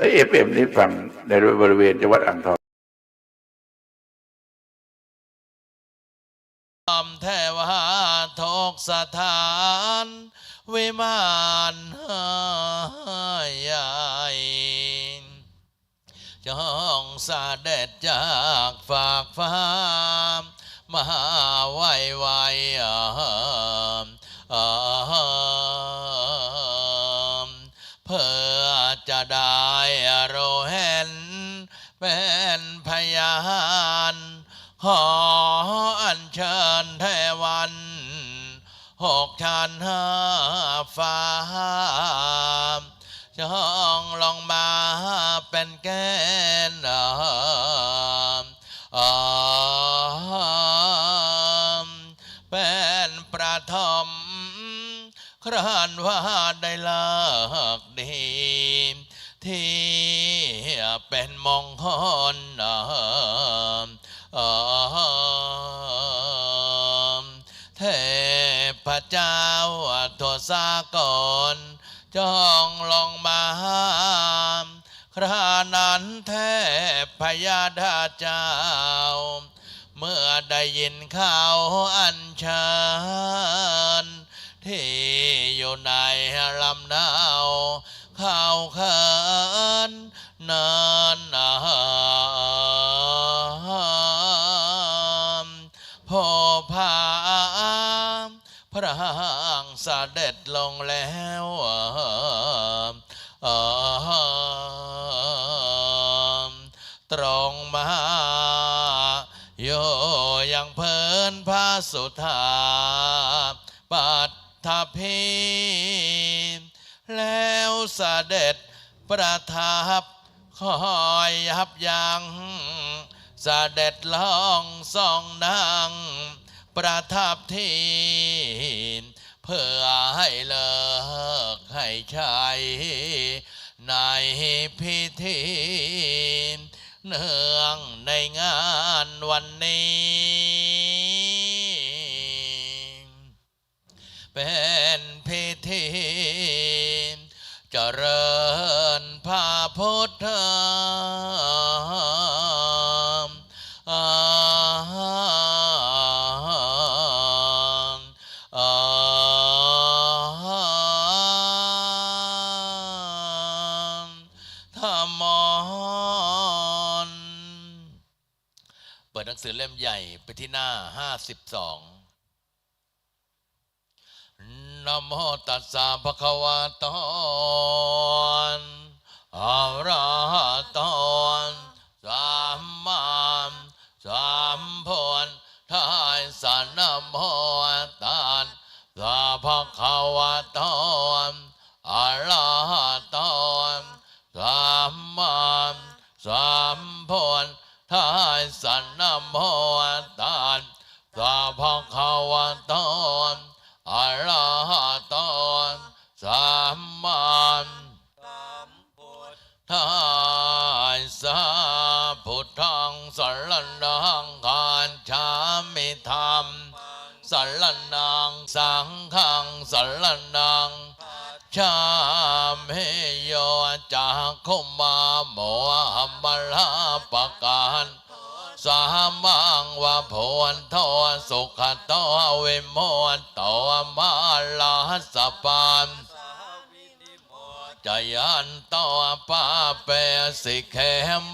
เอฟเอ็มนี่ฟังในบริเวณจังหวัดอ่างทองอมเทวาทกสถานวิมานใหญ่จ้องสาเด็จจากฝากฟ้ามหาไวไว ฟ้าจองลองมาเป็นแกนอ่าอ่าเป็นประทมครานว่าได้เลิกดี ที่เป็นมงคล ทั่วสากลจองลองมาหาครานั้นเทพพยาดาเจ้า เมื่อได้ยินข่าวอันเชิญที่อยู่ในลำนาวข่าวขินนินนา พระหังเสด็จลงแล้วตรงมาโยยังเพลินพระสุธาปัตถพีแล้วเสด็จประทับคอยยับยัง้งเสด็จล่องส่องนาง ประทับที่เพื่อให้เลิกให้ใช้ในพิธีเนื่องในงานวันนี้ เป็นพิธีเจริญ ที่หน้า52นโมตัสสะภะคะวะโตอะระหะโตสัมมาสัมพุทธัสสะนโมตัสสะภะคะวะโตอะระหะโตสัมมาสัมพุทธ สสะนโมตัสสะภะคะวะโตอะระหะโตสัมมาทัสสะพุทธังสรณังคานชามิธรรมสรณังสังฆังสรณังชามิโยจากขุมาโมหัมมลาปการ สามังวะโพนโทสุขโตวิโมตโตมาลาสปานจยันโตปาเปสิเค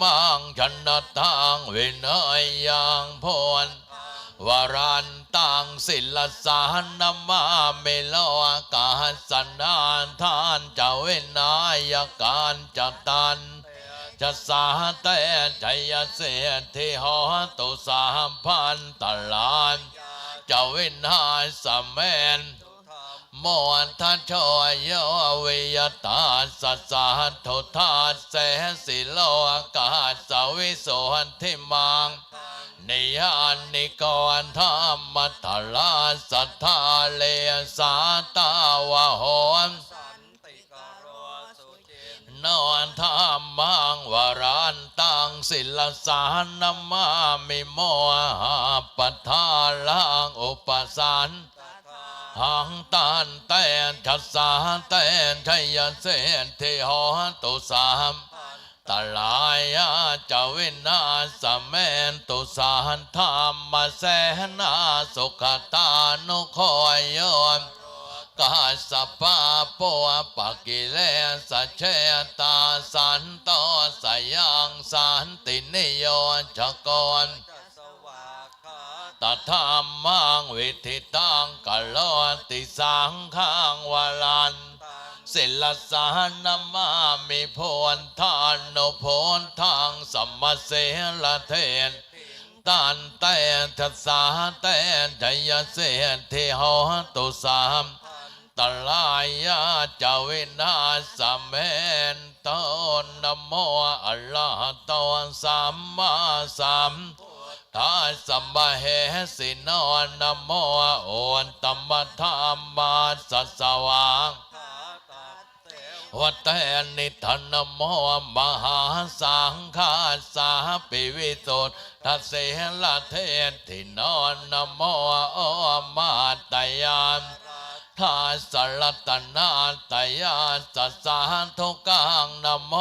มังชนตังวินยยังพนวรันตังศิลสานนามาเมโลกาสนานทานจ้าวินายการจตัน จะสาเตชัยเสียที่หอตุสามพันตลานจ้าวินาสเมนมวนทัชอยโยวิยตาสัสสะทุทาเสสิโลกาสวิสุหันทิมังนิยานิกรธรรมทลาสัทธาเลสาตาวะโหน นอนธรรมังวรันตังศิลสานนามามิโมหะปัทาลังอุปสันหังตันเตนทัสสาเตนชัยเสนเทหอตุสามตลายาจวินาสเมนตุสานธรรมเสนาสุขตานุคอยโยน กาสปะปัวปะกิเลสเชตาสันโตสยังสันตินิโยชกรตถามังวิธิตังกะโลติสังขังวลันศิลสานนามามิพนทานโนพนทางสัมมาเสลเทนตันเตนทัสสาเตนจยเสเทหตุสาม ตลายาจาวินาสเมนตนนโมอัลลอฮ์ตนสัมมาสัมทัสสมบเหสิโนนโมโอนตัมมะธรรมาสัสสวังวัตเตนิทันโมมหาสังฆาสาปิวิสุทธัสเสลเทติโนนโมโอมาตยาน ทาสรัตนาตยาสัสสาทุกังนโม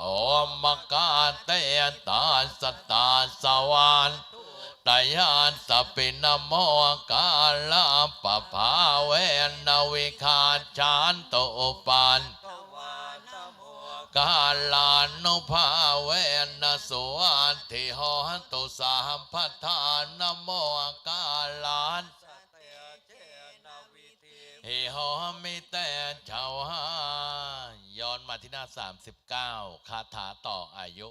โอมกาเตตาสตาสวานตยาสปินโมกาลาปภาเวนวิคาชานโตปันกาลานุภาเวนสุวัตถิหอตุสามพัทานโมกาลาน เฮหอมิเตชาวหาย้อนมาที่หน้า 39 คาถาต่ออายุ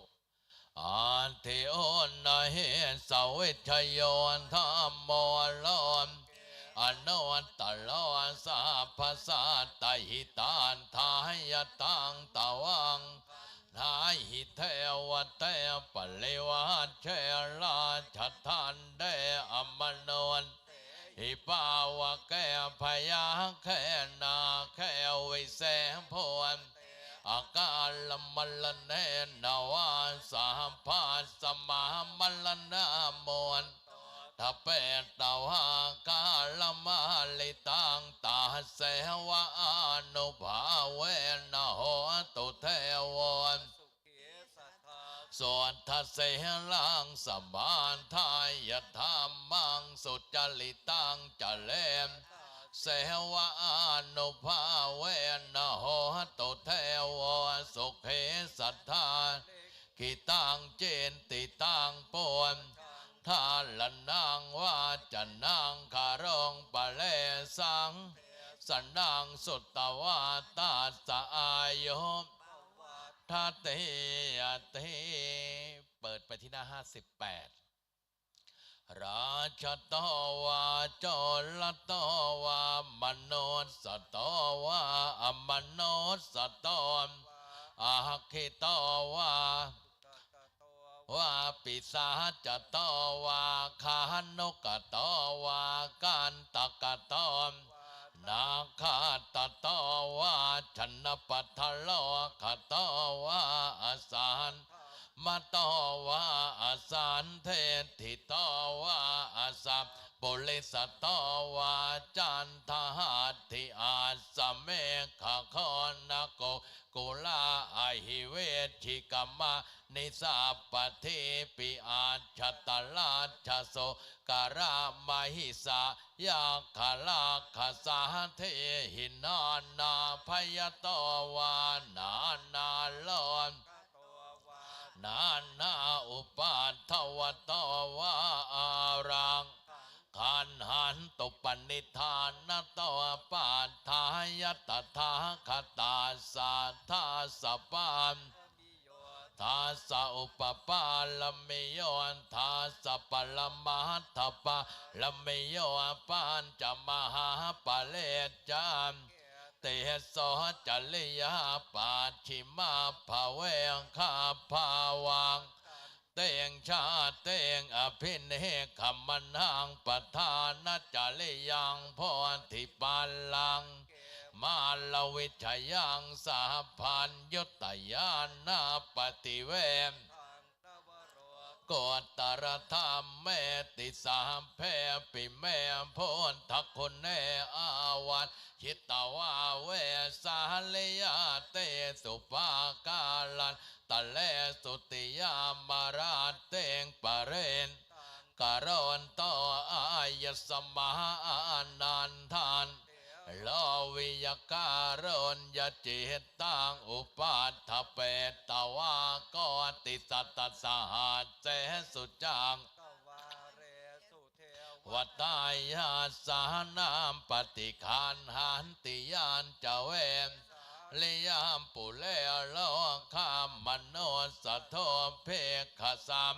อันเทโอนนเฮสาวิชยนธรรมโมลอนอนโนตลอนสาภาษาตหิตานทายตังตะวังทายหิเทวเตปเลวัตเชราชัทันเดอมโนน หิปาวะแกพยาแคนาแควิเสพวนอาการลมัลเนนาวาสามพาสมามัลละนามนถ้าเป็นตาวากาลมาลิตังตาเสวะอนุภาเวนะโหตุเทวน สวนทัสเสลังสมานทายธรรมังสุจริตังจะเลมเสวะอนุภาเวนะโหตุเทวสุเขสัทธากิตังเจนติตังปวนทาละนางว่าจะนางคารองปะเลสังสนังสุตตวาตาสะอายุ ทัตเตยเตเปิดไปที่หน้า 58 ราชตวาจลตวามโนสตวาอมโนสตนอาคิตวาว่าปิสาจตวาคานุกตวากันตกตน นาคาตตวาชนปัทโลคตวาอาสานมาตอว่าอาสานเทติตอว่าอาสัมปุริสตอว่าจันทหัติอาสเมฆคอนโก กุลาอหิเวชิกมมนิสาปฏิปิอาชตลาชโสการามหิสายาคาลาคาสาเทหินานาพยตวานานาลอนนานาอุปาทวตวาอารัง ขันหันตุปนิธานตวปาทายตถาคตาสัทธาสปานทาสะอุปปาลเมโยนทาสะปะละมาทปะละมิโยปัญจะมหาปะเลจามเตโสจริยาปาชิมาภาเวงคาภาวัง เตงชาเตงอภินิขมนังปทานัจลิยังพอธิปาลลัง มาลวิชยังสหพันยุตยานาปฏิเวม กดตรธรรมเมติสามเพปิเมพนทักคนเนอาวันคิตวาเวสาลยาเตสุปาการันตะเลสุติยามาราเตงปะเรนกะรอนต่ออายสมานันทาน โลวิยการนยจิตตังอุปัฏฐเปตตวากติสัตตสหัสเจสุจังวัตายาสานามปฏิคานหันติยานเจเวมเลียมปุเลโลคามมโนสะโทเพขสัม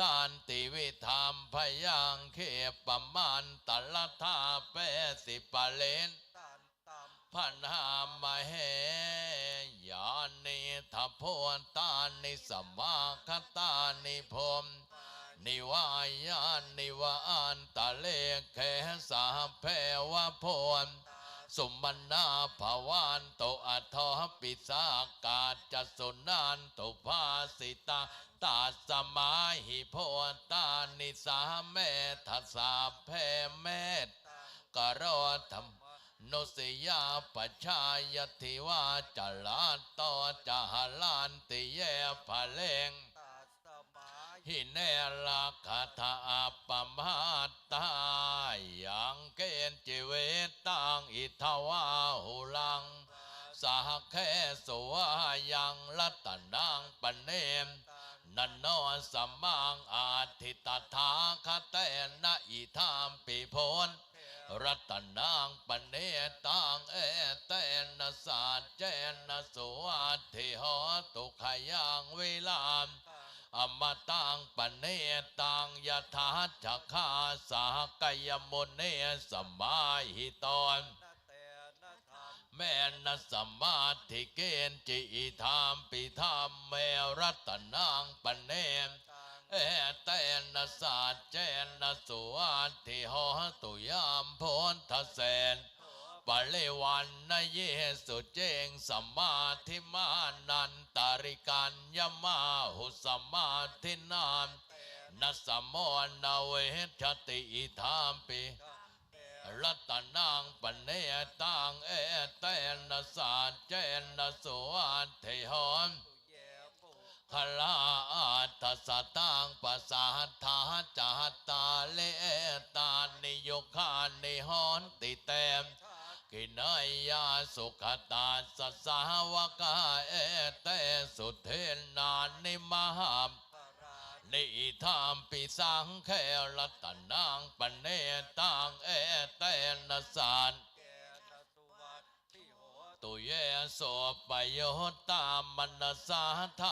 ตันติวิธรรมพยังเคปมันตละทาเปสิปะเลนตันตัมพันหามเหยานิทัพโพตานิสมาคตานิพรมนิวายานิวานตะเลเคสาเพวะพน สุมนาภวันโตอัทอปิสากาจสุนันโตภาสิตาตาสมาหิโพตานิสาเมทัสาเพเมตกโรธรรมโนสยาปชายติวาจลาโตจหลานติเยภเลง หิเนลาคาถาปมาตายังเกณฑ์จิเวตังอิทวาหุลังสหเคสวายังลัตนังปเนมนันโนสัมมังอาทิตถาคเตนะอิธามปิพนรัตนังปเนตังเอเตนะสัจเจนะสุวัติหตุขยังวิลาม อมตังปเนตังยถาจักขาสากยมุเนสมาหิตอนแม่นสมมาธิเกณจิธรรมปิธรรมเมรัตนังปเนมเอเตนสัจเจนสุวัติหอตุยามพนทเสน ปะเลวันนเยสุเจงสมมาธิมานันตาริกันยมาหุสมมาธินามนัสมโมนาเวชติอิธามปิรัตนังปเนตังเอเตนสัจเจนสุวัตถิหอนคลาอัตถสตังปสาทาจัตตาเลตานิโยคานิหอนติเตม กินายาสุขตาสสาวกาเอเตสุเทนานิมหามาชนิธามปิสังเครัตนังปเนตังเอเตนะสานตุเยโสปโยตามมนสาทา